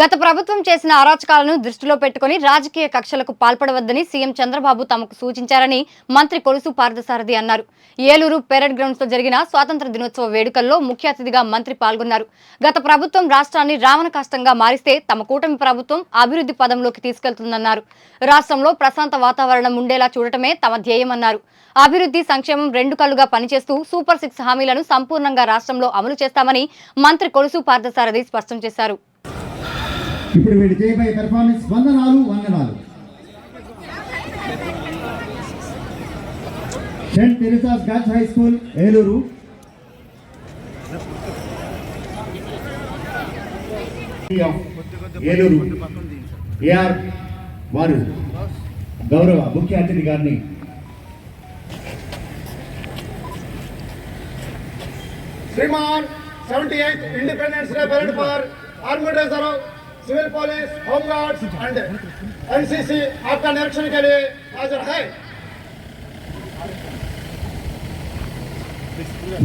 గత ప్రభుత్వం చేసిన అరాచకాలను దృష్టిలో పెట్టుకుని రాజకీయ కక్షలకు పాల్పడవద్దని సీఎం చంద్రబాబు తమకు సూచించారని మంత్రి కొలుసు పార్థసారథి అన్నారు. ఏలూరు పెరడ్ గ్రౌండ్స్లో జరిగిన స్వాతంత్ర దినోత్సవ వేడుకల్లో ముఖ్య అతిథిగా మంత్రి పాల్గొన్నారు. గత ప్రభుత్వం రాష్ట్రాన్ని రావణ కష్టంగా మారిస్తే తమ కూటమి ప్రభుత్వం అభివృద్ధి పదంలోకి తీసుకెళ్తుందన్నారు. రాష్ట్రంలో ప్రశాంత వాతావరణం ఉండేలా చూడటమే తమ ధ్యేయమన్నారు. అభివృద్ధి సంక్షేమం రెండు కళ్ళుగా పనిచేస్తూ సూపర్ సిక్స్ హామీలను సంపూర్ణంగా రాష్ట్రంలో అమలు చేస్తామని మంత్రి కొలుసు పార్థసారథి స్పష్టం చేశారు. ఇప్పుడు వీడు చేయబోయే పెర్ఫార్మెన్స్ వందనాలు వందనాలు. Saint Teresa's girls high school Eluru. Eluru. AR వారు గౌరవ ముఖ్య అతిథి గారిని Shriman seventy eighth independence day parade for army reserve civil police home guards and NCC आपका निरीक्षण के लिए हाजिर है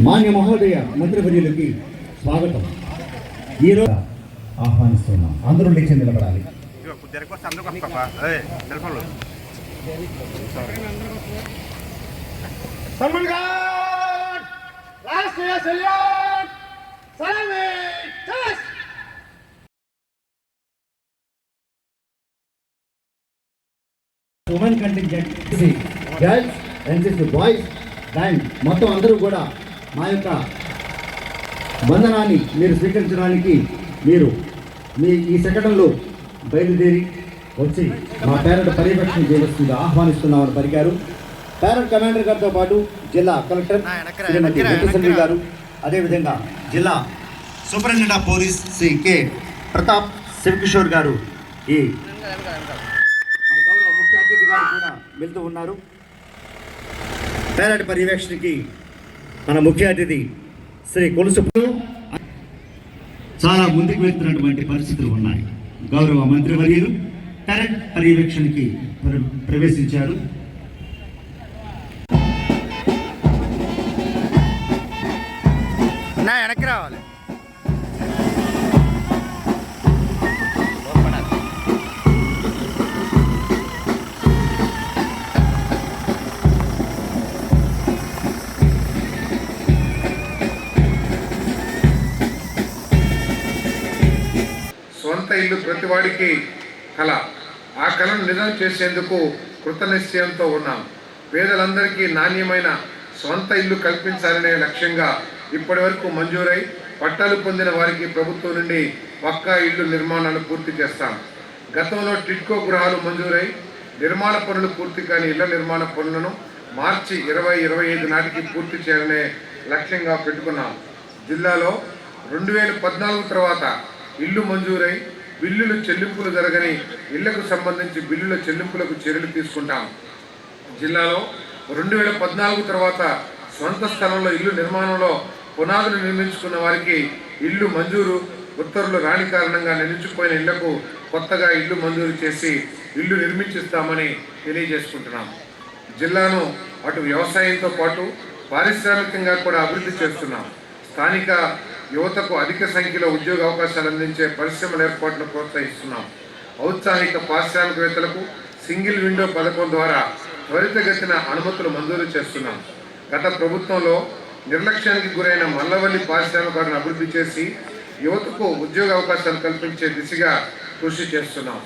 మాన్య మహోదయ మంత్రివర్యులకి స్వాగతం ఈరోజు ఆహ్వానిస్తున్నాం అందరూ లేచి నిలబడాలి Dari kos sampai kos women contingent girls NCC boys and మొత్తం అందరూ కూడా మా యొక్క వందనాన్ని మీరు స్వీకరించడానికి మీరు మీ ఈ శకటంలో బయలుదేరి వచ్చి మా పేరెంట్ పర్యవేక్షణ చేయవలసిందిగా ఆహ్వానిస్తున్నామని పలికారు. పేరెంట్ కమాండర్ గారితో పాటు జిల్లా కలెక్టర్ శ్రీమతి గారు అదేవిధంగా జిల్లా superintendent of police Shri K. Pratap Shivakishore గారు ఈ గారు కూడా వెళ్తూ ఉన్నారు. పేరటి పర్యవేక్షణకి మన ముఖ్య అతిథి శ్రీ కొలుసు చాలా ముందుకు వెళ్తున్నటువంటి పరిస్థితులు ఉన్నాయి. గౌరవ మంత్రివర్యులు కరెంట్ పర్యవేక్షణకి ప్రవేశించారు. నా వెనక్కి రావాలి. ఇల్లు ప్రతివాడికి కళ ఆ కళను నిజం చేసేందుకు కృతనిశ్చయంతో ఉన్నాం. పేదలందరికీ నాణ్యమైన సొంత ఇల్లు కల్పించాలనే లక్ష్యంగా ఇప్పటి వరకు మంజూరై పట్టాలు పొందిన వారికి ప్రభుత్వం నుండి పక్కా ఇల్లు నిర్మాణాలు పూర్తి చేస్తాం. గతంలో టిట్కో గృహాలు మంజూరై నిర్మాణ పనులు పూర్తి కాని ఇళ్ళ నిర్మాణ పనులను మార్చి ఇరవై ఇరవై ఐదు నాటికి పూర్తి చేయాలనే లక్ష్యంగా పెట్టుకున్నాం. జిల్లాలో రెండు వేల పద్నాలుగు తర్వాత ఇల్లు మంజూరై బిల్లులు చెల్లింపులు జరగని ఇళ్ళకు సంబంధించి బిల్లుల చెల్లింపులకు చర్యలు తీసుకుంటాం. జిల్లాలో రెండు వేల పద్నాలుగు తర్వాత సొంత స్థలంలో ఇల్లు నిర్మాణంలో పునాదులు నిర్మించుకున్న వారికి ఇల్లు మంజూరు ఉత్తర్వులు రాని కారణంగా నిలిచిపోయిన ఇళ్ళకు కొత్తగా ఇల్లు మంజూరు చేసి ఇల్లు నిర్మించిస్తామని తెలియజేసుకుంటున్నాం. జిల్లాను అటు వ్యవసాయంతో పాటు పారిశ్రామికంగా కూడా అభివృద్ధి చేస్తున్నాం. స్థానిక యువతకు అధిక సంఖ్యలో ఉద్యోగ అవకాశాలు అందించే పరిశ్రమల ఏర్పాటును ప్రోత్సహిస్తున్నాం. ఔత్సాహిక పారిశ్రామికవేత్తలకు సింగిల్ విండో పథకం ద్వారా త్వరితగతిన అనుమతులు మంజూరు చేస్తున్నాం. గత ప్రభుత్వంలో నిర్లక్ష్యానికి గురైన మల్లవల్లి పారిశ్రామికాలను అభివృద్ధి చేసి యువతకు ఉద్యోగ అవకాశాలు కల్పించే దిశగా కృషి చేస్తున్నాం.